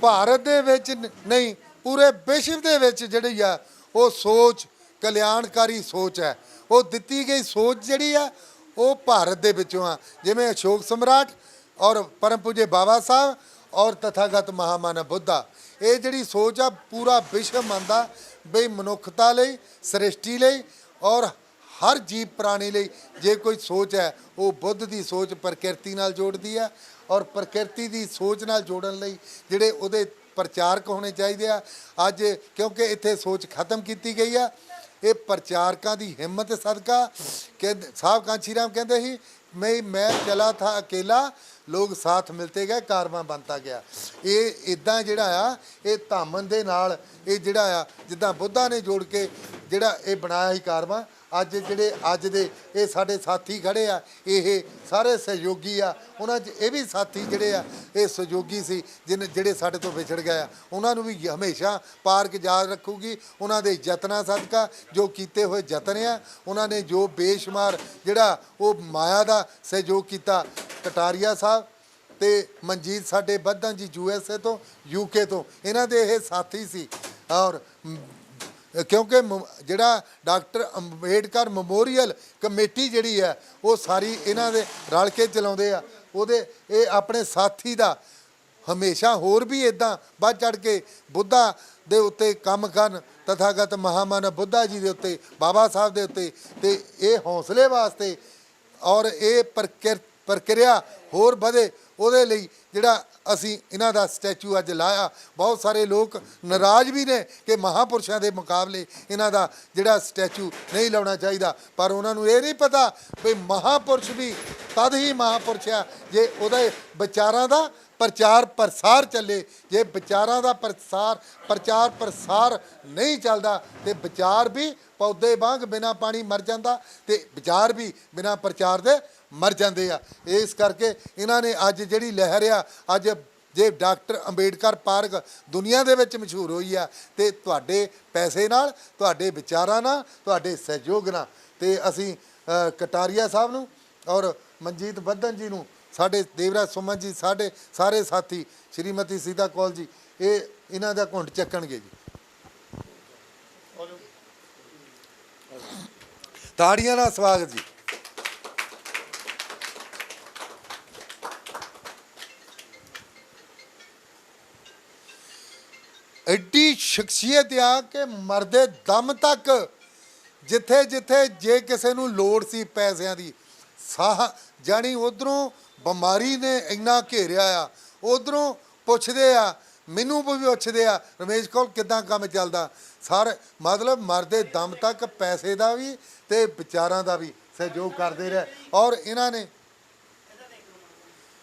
ਭਾਰਤ ਦੇ ਵਿੱਚ ਨਹੀਂ, ਪੂਰੇ ਵਿਸ਼ਵ ਦੇ ਵਿੱਚ ਜਿਹੜੀ ਆ, ਉਹ ਸੋਚ, ਕਲਿਆਣਕਾਰੀ ਸੋਚ ਹੈ। ਉਹ ਦਿੱਤੀ ਗਈ ਸੋਚ ਜਿਹੜੀ ਆ, ਉਹ ਭਾਰਤ ਦੇ ਵਿੱਚੋਂ ਆ। ਜਿਵੇਂ ਅਸ਼ੋਕ ਸਮਰਾਟ ਔਰ ਪਰਮ ਪੂਜੇ ਬਾਬਾ ਸਾਹਿਬ ਔਰ ਤਥਾਗਤ ਮਹਾਮਾਨਵ ਬੁੱਧਾ। ਇਹ ਜਿਹੜੀ ਸੋਚ ਆ, ਪੂਰਾ ਵਿਸ਼ਵ ਮੰਨਦਾ ਬਈ ਮਨੁੱਖਤਾ ਲਈ, ਸ੍ਰਿਸ਼ਟੀ ਲਈ ਔਰ ਹਰ ਜੀਵ ਪ੍ਰਾਣੀ ਲਈ ਜੇ ਕੋਈ ਸੋਚ ਹੈ, ਉਹ ਬੁੱਧ ਦੀ ਸੋਚ ਪ੍ਰਕਿਰਤੀ ਨਾਲ ਜੋੜਦੀ ਹੈ ਔਰ ਪ੍ਰਕਿਰਤੀ ਦੀ ਸੋਚ ਨਾਲ ਜੋੜਨ ਲਈ ਜਿਹੜੇ ਉਹਦੇ ਪ੍ਰਚਾਰਕ ਹੋਣੇ ਚਾਹੀਦੇ ਆ। ਅੱਜ ਕਿਉਂਕਿ ਇੱਥੇ ਸੋਚ ਖਤਮ ਕੀਤੀ ਗਈ ਆ, ਇਹ ਪ੍ਰਚਾਰਕਾਂ ਦੀ ਹਿੰਮਤ ਸਦਕਾ। ਕਿ ਸਾਹਿਬ ਕਾਂਛੀ ਰਾਮ ਕਹਿੰਦੇ ਸੀ, ਮੈਂ ਮੈਂ ਚਲਾ ਥਾ ਅਕੇਲਾ, ਲੋਕ ਸਾਥ ਮਿਲਤੇ ਗਏ, ਕਾਰਵਾਂ ਬਣਤਾ ਗਿਆ। ਇਹ ਇਦਾਂ ਜਿਹੜਾ ਆ, ਇਹ ਧਾਮਨ ਦੇ ਨਾਲ ਇਹ ਜਿਹੜਾ ਆ, ਜਿੱਦਾਂ ਬੁੱਧਾ ਨੇ ਜੋੜ ਕੇ ਜਿਹੜਾ ਇਹ ਬਣਾਇਆ ਸੀ ਕਾਰਵਾਂ ਅੱਜ ਜਿਹੜੇ, ਅੱਜ ਦੇ ਇਹ ਸਾਡੇ ਸਾਥੀ ਖੜੇ ਆ, ਇਹ ਸਾਰੇ ਸਹਿਯੋਗੀ ਆ। ਉਹਨਾਂ 'ਚ ਇਹ ਵੀ ਸਾਥੀ ਜਿਹੜੇ ਆ, ਇਹ ਸਹਿਯੋਗੀ ਸੀ, ਜਿਨ, ਜਿਹੜੇ ਸਾਡੇ ਤੋਂ ਵਿਛੜ ਗਏ ਆ। ਉਹਨਾਂ ਨੂੰ ਵੀ ਹਮੇਸ਼ਾ ਪਾਰਕ ਯਾਦ ਰੱਖੂਗੀ। ਉਹਨਾਂ ਦੇ ਯਤਨਾਂ ਸਦਕਾ ਜੋ ਕੀਤੇ ਹੋਏ ਯਤਨ ਆ, ਉਹਨਾਂ ਨੇ ਜੋ ਬੇਸ਼ੁਮਾਰ ਜਿਹੜਾ ਉਹ ਮਾਇਆ ਦਾ ਸਹਿਯੋਗ ਕੀਤਾ, ਕਟਾਰੀਆ ਸਾਹਿਬ ਤੇ ਮਨਜੀਤ ਸਾਡੇ ਬੱਧਾਂ ਜੀ ਯੂਐਸਏ ਤੋਂ ਯੂਕੇ ਤੋਂ, ਇਹਨਾਂ ਦੇ ਇਹ ਸਾਥੀ ਸੀ। ਔਰ ਕਿਉਂਕਿ ਮ- ਜਿਹੜਾ ਡਾਕਟਰ ਅੰਬੇਡਕਰ ਮੈਮੋਰੀਅਲ ਕਮੇਟੀ ਜਿਹੜੀ ਹੈ, ਉਹ ਸਾਰੀ ਇਹਨਾਂ ਦੇ ਰਲ ਕੇ ਚਲਾਉਂਦੇ ਆ। ਉਹਦੇ, ਇਹ ਆਪਣੇ ਸਾਥੀ ਦਾ ਹਮੇਸ਼ਾ ਹੋਰ ਵੀ ਇਦਾਂ ਵੱਧ ਚੜ ਕੇ ਬੁੱਧਾ ਦੇ ਉੱਤੇ ਕੰਮ ਕਰਨ, ਤਥਾਗਤ ਮਹਾਮਾਨਵ ਬੁੱਧਾ ਜੀ ਦੇ ਉੱਤੇ, ਬਾਬਾ ਸਾਹਿਬ ਦੇ ਉੱਤੇ, ਤੇ ਇਹ ਹੌਸਲੇ ਵਾਸਤੇ ਔਰ ਇਹ ਪ੍ਰਕਿਰ, ਪ੍ਰਕਿਰਿਆ ਹੋਰ ਵਧੇ। ਉਹਦੇ ਲਈ ਜਿਹੜਾ ਅਸੀਂ ਇਹਨਾਂ ਦਾ ਸਟੈਚੂ ਅੱਜ ਲਾਇਆ, ਬਹੁਤ ਸਾਰੇ ਲੋਕ ਨਾਰਾਜ਼ ਵੀ ਨੇ ਕਿ ਮਹਾਪੁਰਸ਼ਾਂ ਦੇ ਮੁਕਾਬਲੇ ਇਹਨਾਂ ਦਾ ਜਿਹੜਾ ਸਟੈਚੂ ਨਹੀਂ ਲਾਉਣਾ ਚਾਹੀਦਾ। ਪਰ ਉਹਨਾਂ ਨੂੰ ਇਹ ਨਹੀਂ ਪਤਾ ਵੀ ਮਹਾਪੁਰਸ਼ ਵੀ ਤਦ ਹੀ ਮਹਾਪੁਰਸ਼ ਆ ਜੇ ਉਹਦੇ ਵਿਚਾਰਾਂ ਦਾ ਪ੍ਰਚਾਰ ਪ੍ਰਸਾਰ ਚੱਲੇ। ਜੇ ਵਿਚਾਰਾਂ ਦਾ ਪ੍ਰਸਾਰ, ਪ੍ਰਚਾਰ ਪ੍ਰਸਾਰ ਨਹੀਂ ਚੱਲਦਾ ਤੇ ਵਿਚਾਰ ਵੀ ਪੌਦੇ ਵਾਂਗ ਬਿਨਾ ਪਾਣੀ ਮਰ ਜਾਂਦਾ ਤੇ ਵਿਚਾਰ ਵੀ ਬਿਨਾ ਪ੍ਰਚਾਰ ਦੇ ਮਰ ਜਾਂਦੇ ਆ। ਇਸ ਕਰਕੇ ਇਹਨਾਂ ਨੇ ਅੱਜ ਜਿਹੜੀ ਲਹਿਰ ਆ, ਅੱਜ ਜੇ ਡਾਕਟਰ ਅੰਬੇਡਕਰ ਪਾਰਕ ਦੁਨੀਆ ਦੇ ਵਿੱਚ ਮਸ਼ਹੂਰ ਹੋਈ ਆ ਤੇ ਤੁਹਾਡੇ ਪੈਸੇ ਨਾਲ, ਤੁਹਾਡੇ ਵਿਚਾਰਾਂ ਨਾਲ, ਤੁਹਾਡੇ ਸਹਿਯੋਗ ਨਾਲ ਤੇ ਅਸੀਂ ਕਟਾਰੀਆ ਸਾਹਿਬ ਨੂੰ ਔਰ ਮਨਜੀਤ ਬੱਧਨ ਜੀ ਨੂੰ, ਸਾਡੇ ਦੇਵਰਾਜ ਸੁਮਨ ਜੀ, ਸਾਡੇ ਸਾਰੇ ਸਾਥੀ, ਸ਼੍ਰੀਮਤੀ ਸੀਤਾ ਕੌਲ ਜੀ, ਇਹ ਇਹਨਾਂ ਦਾ ਘੁੰਡ ਚੱਕਣਗੇ ਜੀ। ਤਾੜੀਆਂ ਨਾਲ ਸਵਾਗਤ ਜੀ। ਐਡੀ ਸ਼ਖਸੀਅਤ ਆ ਕਿ ਮਰਦੇ ਦਮ ਤੱਕ ਜਿੱਥੇ ਜਿੱਥੇ ਜੇ ਕਿਸੇ ਨੂੰ ਲੋੜ ਸੀ ਪੈਸਿਆਂ ਦੀ, ਸਾਹ ਜਾਣੀ ਉਧਰੋਂ ਬਿਮਾਰੀ ਨੇ ਇੰਨਾ ਘੇਰਿਆ ਆ, ਉਧਰੋਂ ਪੁੱਛਦੇ ਆ, ਮੈਨੂੰ ਵੀ ਪੁੱਛਦੇ ਆ, ਰਮੇਸ਼ ਕੋਲ ਕਿਦਾਂ ਕੰਮ ਚੱਲਦਾ? ਸਾਰੇ, ਮਤਲਬ ਮਰਦੇ ਦਮ ਤੱਕ ਪੈਸੇ ਦਾ ਵੀ ਤੇ ਵਿਚਾਰਾਂ ਦਾ ਵੀ ਸਹਿਯੋਗ ਕਰਦੇ ਰਹੇ। ਔਰ ਇਹਨਾਂ ਨੇ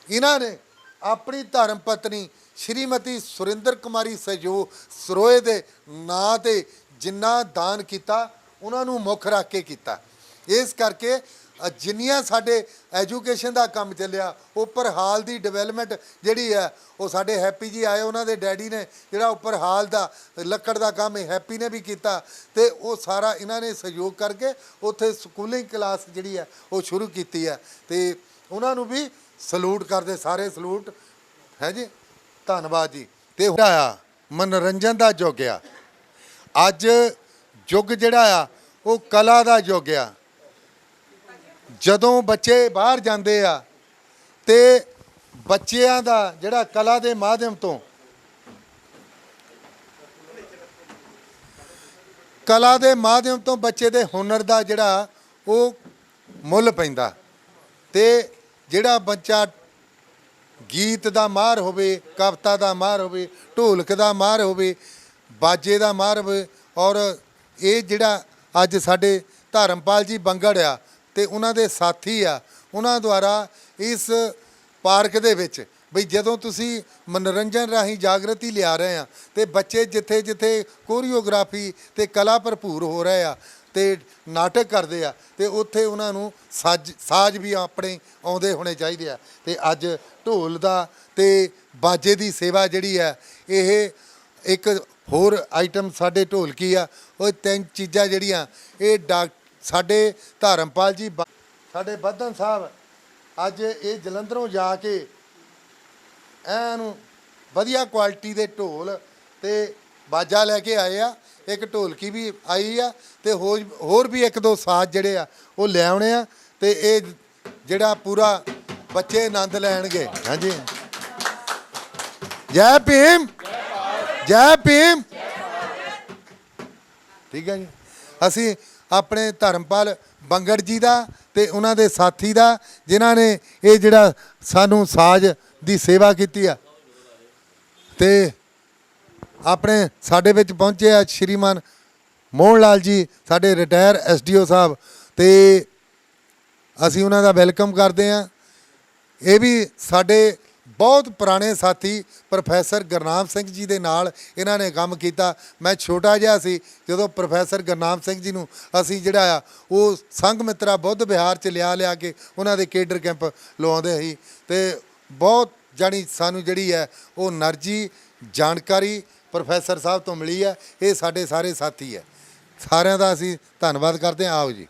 ਇਹਨਾਂ ਨੇ ਆਪਣੀ ਧਰਮ ਪਤਨੀ ਸ਼੍ਰੀਮਤੀ ਸੁਰਿੰਦਰ ਕੁਮਾਰੀ ਸਹਿਯੋਗ ਸਰੋਏ ਦੇ ਨਾਂ ਤੇ ਜਿੰਨਾ ਦਾਨ ਕੀਤਾ, ਉਹਨਾਂ ਨੂੰ ਮੁੱਖ ਰੱਖ ਕੇ ਕੀਤਾ। ਇਸ ਕਰਕੇ ਜਿੰਨੀਆਂ ਸਾਡੇ ਐਜੂਕੇਸ਼ਨ ਦਾ ਕੰਮ ਚੱਲਿਆ, ਉੱਪਰ ਹਾਲ ਦੀ ਡਿਵੈਲਪਮੈਂਟ ਜਿਹੜੀ ਹੈ, ਉਹ ਸਾਡੇ ਹੈਪੀ ਜੀ ਆਏ, ਉਹਨਾਂ ਦੇ ਡੈਡੀ ਨੇ ਜਿਹੜਾ ਉੱਪਰ ਹਾਲ ਦਾ ਲੱਕੜ ਦਾ ਕੰਮ ਹੈਪੀ ਨੇ ਵੀ ਕੀਤਾ ਤੇ ਉਹ ਸਾਰਾ ਇਹਨਾਂ ਨੇ ਸਹਿਯੋਗ ਕਰਕੇ ਉੱਥੇ ਸਕੂਲਿੰਗ ਕਲਾਸ ਜਿਹੜੀ ਹੈ, ਉਹ ਸ਼ੁਰੂ ਕੀਤੀ ਹੈ ਤੇ ਉਹਨਾਂ ਨੂੰ ਵੀ ਸਲੂਟ ਕਰਦੇ, ਸਾਰੇ ਸਲੂਟ। ਹੈ ਜੀ? ਧੰਨਵਾਦ ਜੀ। ਤੇ ਹੋਇਆ ਮਨੋਰੰਜਨ ਦਾ ਯੁੱਗ ਆ। ਅੱਜ ਯੁੱਗ ਜਿਹੜਾ ਆ, ਉਹ ਕਲਾ ਦਾ ਯੁੱਗ ਆ। ਜਦੋਂ ਬੱਚੇ ਬਾਹਰ ਜਾਂਦੇ ਆ ਤੇ ਬੱਚਿਆਂ ਦਾ ਜਿਹੜਾ ਕਲਾ ਦੇ ਮਾਧਿਅਮ ਤੋਂ ਕਲਾ ਦੇ ਮਾਧਿਅਮ ਤੋਂ ਬੱਚੇ ਦੇ ਹੁਨਰ ਦਾ ਜਿਹੜਾ ਉਹ ਮੁੱਲ ਪੈਂਦਾ ਤੇ ਜਿਹੜਾ ਬੱਚਾ ਗੀਤ ਦਾ ਮਾਹਰ ਹੋਵੇ, ਕਵਿਤਾ ਦਾ ਮਾਹਰ ਹੋਵੇ, ਢੋਲਕ ਦਾ ਮਾਹਰ ਹੋਵੇ, ਬਾਜੇ ਦਾ ਮਾਹਰ ਹੋਵੇ ਔਰ ਇਹ ਜਿਹੜਾ ਅੱਜ ਸਾਡੇ ਧਰਮਪਾਲ ਜੀ ਬੰਗੜ ਆ ਤੇ ਉਹਨਾਂ ਦੇ ਸਾਥੀ ਆ, ਉਹਨਾਂ ਦੁਆਰਾ ਇਸ ਪਾਰਕ ਦੇ ਵਿੱਚ ਬਈ ਜਦੋਂ ਤੁਸੀਂ ਮਨੋਰੰਜਨ ਰਾਹੀਂ ਜਾਗਰਤੀ ਲਿਆ ਰਹੇ ਆ ਤੇ ਬੱਚੇ ਜਿੱਥੇ ਜਿੱਥੇ ਕੋਰੀਓਗ੍ਰਾਫੀ ਤੇ ਕਲਾ ਭਰਪੂਰ ਹੋ ਰਹੇ ਆ ਤੇ ਨਾਟਕ ਕਰਦੇ ਆ ਤੇ ਉੱਥੇ ਉਹਨਾਂ ਨੂੰ ਸਾਜ, ਸਾਜ਼ ਵੀ ਆਪਣੇ ਆਉਂਦੇ ਹੋਣੇ ਚਾਹੀਦੇ ਆ ਤੇ ਅੱਜ ਢੋਲ ਦਾ ਤੇ ਬਾਜੇ ਦੀ ਸੇਵਾ ਜਿਹੜੀ ਹੈ ਇਹ ਇੱਕ ਹੋਰ ਆਈਟਮ ਸਾਡੇ ਢੋਲਕੀ ਆ, ਉਹ ਤਿੰਨ ਚੀਜ਼ਾਂ ਜਿਹੜੀਆਂ, ਇਹ ਡਾਕ ਸਾਡੇ ਧਰਮਪਾਲ ਜੀ ਬਾ- ਸਾਡੇ ਬੱਧਨ ਸਾਹਿਬ, ਅੱਜ ਇਹ ਜਲੰਧਰੋਂ ਜਾ ਕੇ ਐਨੂੰ ਵਧੀਆ ਕੁਆਲਿਟੀ ਦੇ ਢੋਲ ਤੇ ਬਾਜਾ ਲੈ ਕੇ ਆਏ ਆ। ਇੱਕ ਢੋਲਕੀ ਵੀ ਆਈ ਆ ਤੇ ਹੋਰ ਹੋਰ ਵੀ ਇੱਕ ਦੋ ਸਾਜ਼ ਜਿਹੜੇ ਆ, ਉਹ ਲੈ ਆਉਣੇ ਆ ਤੇ ਇਹ ਜਿਹੜਾ ਪੂਰਾ ਬੱਚੇ ਆਨੰਦ ਲੈਣਗੇ। ਹਾਂਜੀ। ਜੈ ਭੀਮ! ਜੈ ਭੀਮ! ਠੀਕ ਹੈ ਜੀ। ਅਸੀਂ ਆਪਣੇ ਧਰਮਪਾਲ ਬੰਗੜ ਜੀ ਦਾ ਤੇ ਉਹਨਾਂ ਦੇ ਸਾਥੀ ਦਾ, ਜਿਨ੍ਹਾਂ ਨੇ ਇਹ ਜਿਹੜਾ ਸਾਨੂੰ ਸਾਜ਼ ਦੀ ਸੇਵਾ ਕੀਤੀ ਆ। ਤੇ ਆਪਣੇ ਸਾਡੇ ਵਿੱਚ ਪਹੁੰਚੇ ਆ ਸ਼੍ਰੀਮਾਨ ਮੋਹਨ ਲਾਲ ਜੀ, ਸਾਡੇ ਰਿਟਾਇਰ ਐਸਡੀਓ ਸਾਹਿਬ। ਤੇ ਅਸੀਂ ਉਹਨਾਂ ਦਾ ਵੈਲਕਮ ਕਰਦੇ ਹਾਂ ਇਹ ਵੀ ਸਾਡੇ ਬਹੁਤ ਪੁਰਾਣੇ ਸਾਥੀ ਪ੍ਰੋਫੈਸਰ ਗਰਨਾਮ ਸਿੰਘ ਜੀ ਦੇ ਨਾਲ ਇਹਨਾਂ ਨੇ ਕੰਮ ਕੀਤਾ। ਮੈਂ ਛੋਟਾ ਜਿਹਾ ਸੀ, ਜਦੋਂ ਪ੍ਰੋਫੈਸਰ ਗਰਨਾਮ ਸਿੰਘ ਜੀ ਨੂੰ ਅਸੀਂ ਜਿਹੜਾ ਆ, ਉਹ ਸੰਘ ਮਿੱਤਰਾ ਬੁੱਧ ਵਿਹਾਰ ਚ ਲਿਆ ਲਿਆ ਕੇ ਉਹਨਾਂ ਦੇ ਕੇਡਰ ਕੈਂਪ ਲਵਾਉਂਦੇ ਸੀ ਤੇ ਬਹੁਤ ਜਾਨੀ ਸਾਨੂੰ ਜਿਹੜੀ ਹੈ, ਉਹ ਨਰਜੀ ਜਾਣਕਾਰੀ ਪ੍ਰੋਫੈਸਰ ਸਾਹਿਬ ਤੋਂ ਮਿਲੀ ਹੈ। ਇਹ ਸਾਡੇ ਸਾਰੇ ਸਾਥੀ ਹੈ। ਸਾਰਿਆਂ ਦਾ ਅਸੀਂ ਧੰਨਵਾਦ ਕਰਦੇ ਹਾਂ। ਆਓ ਜੀ।